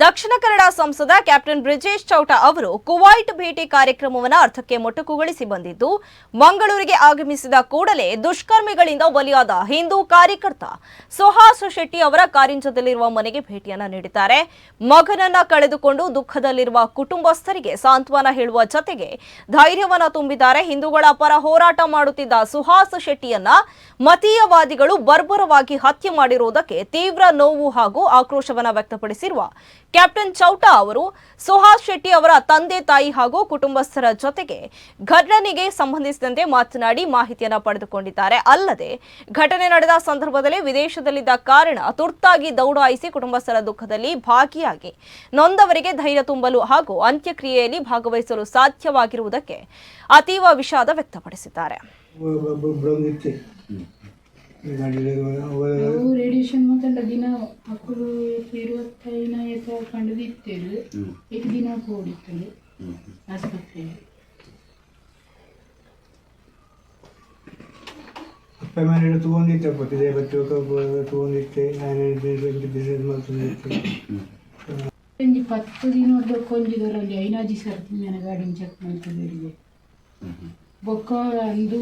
ದಕ್ಷಿಣ ಕನ್ನಡ ಸಂಸದ ಕ್ಯಾಪ್ಟನ್ ಬ್ರಿಜೇಶ್ ಚೌಟ ಅವರು ಕುವೈಟ್ ಭೇಟಿ ಕಾರ್ಯಕ್ರಮವನ್ನು ಅರ್ಥಕ್ಕೆ ಮೊಟಕುಗೊಳಿಸಿ ಬಂದಿದ್ದು, ಮಂಗಳೂರಿಗೆ ಆಗಮಿಸಿದ ಕೂಡಲೇ ದುಷ್ಕರ್ಮಿಗಳಿಂದ ಬಲಿಯಾದ ಹಿಂದೂ ಕಾರ್ಯಕರ್ತ ಸುಹಾಸ್ ಶೆಟ್ಟಿ ಅವರ ಕಾರಿಂಜದಲ್ಲಿರುವ ಮನೆಗೆ ಭೇಟಿಯನ್ನ ನೀಡಿದ್ದಾರೆ. ಮಗನನ್ನ ಕಳೆದುಕೊಂಡು ದುಃಖದಲ್ಲಿರುವ ಕುಟುಂಬಸ್ಥರಿಗೆ ಸಾಂತ್ವನ ಹೇಳುವ ಜತೆಗೆ ಧೈರ್ಯವನ್ನ ತುಂಬಿದ್ದಾರೆ. ಹಿಂದೂಗಳ ಪರ ಹೋರಾಟ ಮಾಡುತ್ತಿದ್ದ ಸುಹಾಸ್ ಶೆಟ್ಟಿಯನ್ನ ಮತೀಯವಾದಿಗಳು ಬರ್ಬರವಾಗಿ ಹತ್ಯೆ ಮಾಡಿರುವುದಕ್ಕೆ ತೀವ್ರ ನೋವು ಹಾಗೂ ಆಕ್ರೋಶವನ್ನ ವ್ಯಕ್ತಪಡಿಸಿರುವ ಕ್ಯಾಪ್ಟನ್ ಚೌಟಾ ಅವರು, ಸುಹಾಸ್ ಶೆಟ್ಟಿ ಅವರ ತಂದೆ ತಾಯಿ ಹಾಗೂ ಕುಟುಂಬಸ್ಥರ ಜೊತೆಗೆ ಘಟನೆಗೆ ಸಂಬಂಧಿಸಿದಂತೆ ಮಾತನಾಡಿ ಮಾಹಿತಿಯನ್ನು ಪಡೆದುಕೊಂಡಿದ್ದಾರೆ. ಅಲ್ಲದೆ, ಘಟನೆ ನಡೆದ ಸಂದರ್ಭದಲ್ಲಿ ವಿದೇಶದಲ್ಲಿದ್ದ ಕಾರಣ ತುರ್ತಾಗಿ ದೌಡಾಯಿಸಿ ಕುಟುಂಬಸ್ಥರ ದುಃಖದಲ್ಲಿ ಭಾಗಿಯಾಗಿ ನೊಂದವರಿಗೆ ಧೈರ್ಯ ತುಂಬಲು ಹಾಗೂ ಅಂತ್ಯಕ್ರಿಯೆಯಲ್ಲಿ ಭಾಗವಹಿಸಲು ಸಾಧ್ಯವಾಗಿರುವುದಕ್ಕೆ ಅತೀವ ವಿಷಾದ ವ್ಯಕ್ತಪಡಿಸಿದ್ದಾರೆ. ರೇಡಿಯೇಷನ್ ಮಾತಲ್ಲ ದಿನ ಮಕ್ಕಳು ಇರುವತ್ತೈನ ಎತ್ತ ಕಂಡದಿತ್ತೇಳು ಏಕ ದಿನ ಕೂಡಿತ್ತಲು ಆಸ್ಪತ್ರೆಯಲ್ಲಿ. ಅಪ್ಪ ಮನೆಯಲ್ಲಿ ತಗೊಂಡಿತ್ತೆ ಪಟ್ಟಿದೆ ಬಟ್ಟೆ ತಗೊಂಡಿತ್ತೆ ನಾನು ಬಿಸ್ನೆಸ್ ಮಾಡ್ತಿದ್ದೆ ಒಂಜಿ ಪತ್ತು ದಿನದ ಕೊಂಜಿದರಲ್ಲಿ ಐನಾಜಿ ಸರ್ತಿ ನನ್ನ ಗಾಡಿನ ಚೆಕ್ ಮಾಡ್ತಿದ್ದೆ ಬೊಕ್ಕ ಅಂದು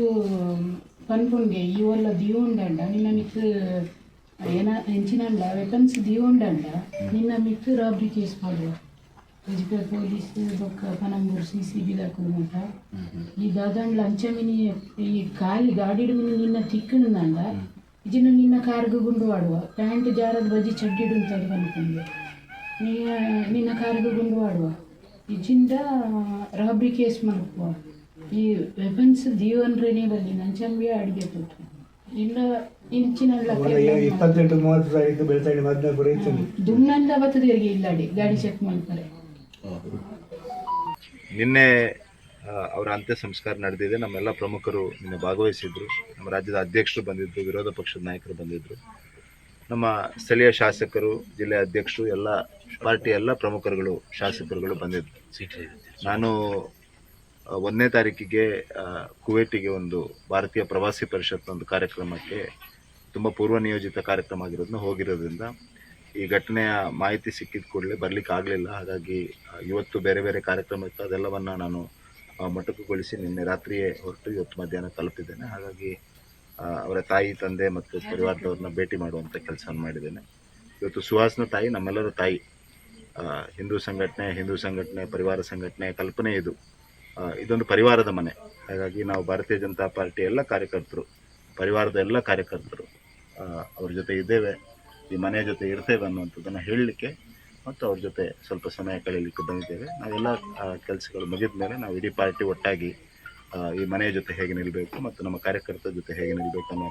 ಪನ್ಪುಂಗೆ ಇವಲ್ಲ ದಿಯೋಂಡಂಡ ನಿನ್ನ ಮಿತ್ತು ಏನ ಹೆಂಚಿನಂಡ ವೆಪನ್ಸ್ ದಿಯೋಂಡಂಡ ನಿನ್ನ ಮಿತ್ತು ರಾಬ್ರಿ ಕೇಸ್ ಮಾಡುವ ಮುನ್ಸಿಪಲ್ ಪೊಲೀಸ್ ಬೊಕ್ಕ ಪನಂಬೂರು ಸಿ ಸಿ ಬಿ ದಾಕುಂಟ ಈ ದಾದಂಡ್ ಲಂಚಮಿನಿ ಈ ಕಾಲಿ ಗಾಡಿಡು ಮಿನಿ ನಿನ್ನ ತಿಕ್ಕಣಂಡ ಇಜಿನ ನಿನ್ನ ಕಾರ್ಗ ಗುಂಡು ಆಡುವ. ಪ್ಯಾಂಟ್ ಜಾರದ ಬಜ್ಜಿ ಚಡ್ಡಿಡು ಅಂತ ಅನ್ಕೊಂಡೆ ನಿನ್ನ ಕಾರ್ಗ ಗುಂಡು ಆಡುವ. ಇಜಿಂದ ರಾಬ್ರಿ ಕೇಸ್ ಮಲ್ಪುವ ಈ ವೆಪನ್ಸ್ ದೀವನ್ರೇನೇ ಬಲ್ಲಿ ನಂಚಂಬಿ ಅಡಿಗೆ ಕೊಟ್ಟು ಇಲ್ಲ ಇಂಚಿನ ಇಪ್ಪತ್ತೆಂಟು ಮೂವತ್ತು ತಾರೀಕು ಬೆಳ್ತಂಡೆ ಹದಿನಾಲ್ಕು ರೈತಂದು ದುಮ್ಮಂದ ಇಲ್ಲ. ಅಡಿ ಗಾಡಿ ಚೆಕ್ ಮಾಡ್ತಾರೆ. ನಿನ್ನೆ ಅವರ ಅಂತ್ಯ ಸಂಸ್ಕಾರ ನಡೆದಿದೆ. ನಮ್ಮೆಲ್ಲ ಪ್ರಮುಖರು ನಿನ್ನೆ ಭಾಗವಹಿಸಿದ್ರು. ನಮ್ಮ ರಾಜ್ಯದ ಅಧ್ಯಕ್ಷರು ಬಂದಿದ್ರು ವಿರೋಧ ಪಕ್ಷದ ನಾಯಕರು ಬಂದಿದ್ರು. ನಮ್ಮ ಸ್ಥಳೀಯ ಶಾಸಕರು ಜಿಲ್ಲೆ ಅಧ್ಯಕ್ಷರು ಎಲ್ಲ ಪಾರ್ಟಿ ಎಲ್ಲ ಪ್ರಮುಖರುಗಳು ಶಾಸಕರುಗಳು ಬಂದಿದ್ರು. ನಾನು ಒಂದನೇ ತಾರೀಕಿಗೆ ಕುವೇಟಿಗೆ ಒಂದು ಭಾರತೀಯ ಪ್ರವಾಸಿ ಪರಿಷತ್ನ ಒಂದು ಕಾರ್ಯಕ್ರಮಕ್ಕೆ ತುಂಬ ಪೂರ್ವ ನಿಯೋಜಿತ ಕಾರ್ಯಕ್ರಮ ಆಗಿರೋದನ್ನ ಹೋಗಿರೋದ್ರಿಂದ ಈ ಘಟನೆಯ ಮಾಹಿತಿ ಸಿಕ್ಕಿದ ಕೂಡಲೇ ಬರ್ಲಿಕ್ಕೆ ಆಗಲಿಲ್ಲ. ಹಾಗಾಗಿ ಇವತ್ತು ಬೇರೆ ಬೇರೆ ಕಾರ್ಯಕ್ರಮ ಇತ್ತು. ಅದೆಲ್ಲವನ್ನು ನಾನು ಮೊಟಕುಗೊಳಿಸಿ ನಿನ್ನೆ ರಾತ್ರಿಯೇ ಹೊರಟು ಇವತ್ತು ಮಧ್ಯಾಹ್ನ ತಲುಪಿದ್ದೇನೆ. ಹಾಗಾಗಿ ಅವರ ತಾಯಿ, ತಂದೆ ಮತ್ತು ಪರಿವಾರದವ್ರನ್ನ ಭೇಟಿ ಮಾಡುವಂಥ ಕೆಲಸವನ್ನು ಮಾಡಿದ್ದೇನೆ. ಇವತ್ತು ಸುಹಾಸ್ನ ತಾಯಿ, ನಮ್ಮೆಲ್ಲರ ತಾಯಿ. ಹಿಂದೂ ಸಂಘಟನೆ ಹಿಂದೂ ಸಂಘಟನೆ, ಪರಿವಾರ ಸಂಘಟನೆ ಕಲ್ಪನೆ ಇದು. ಇದೊಂದು ಪರಿವಾರದ ಮನೆ. ಹಾಗಾಗಿ ನಾವು ಭಾರತೀಯ ಜನತಾ ಪಾರ್ಟಿ ಎಲ್ಲ ಕಾರ್ಯಕರ್ತರು, ಪರಿವಾರದ ಎಲ್ಲ ಕಾರ್ಯಕರ್ತರು ಅವ್ರ ಜೊತೆ ಇದ್ದೇವೆ. ಈ ಮನೆಯ ಜೊತೆ ಇರ್ತೇವೆ ಅನ್ನುವಂಥದ್ದನ್ನು ಹೇಳಲಿಕ್ಕೆ ಮತ್ತು ಅವ್ರ ಜೊತೆ ಸ್ವಲ್ಪ ಸಮಯ ಕಳೀಲಿಕ್ಕೆ ಬಂದಿದ್ದೇವೆ. ನಾವೆಲ್ಲ ಕೆಲಸಗಳು ಮುಗಿದ ಮೇಲೆ ನಾವು ಇಡೀ ಪಾರ್ಟಿ ಒಟ್ಟಾಗಿ ಈ ಮನೆಯ ಜೊತೆ ಹೇಗೆ ನಿಲ್ಲಬೇಕು ಮತ್ತು ನಮ್ಮ ಕಾರ್ಯಕರ್ತರ ಜೊತೆ ಹೇಗೆ ನಿಲ್ಲಬೇಕು ಅನ್ನೋ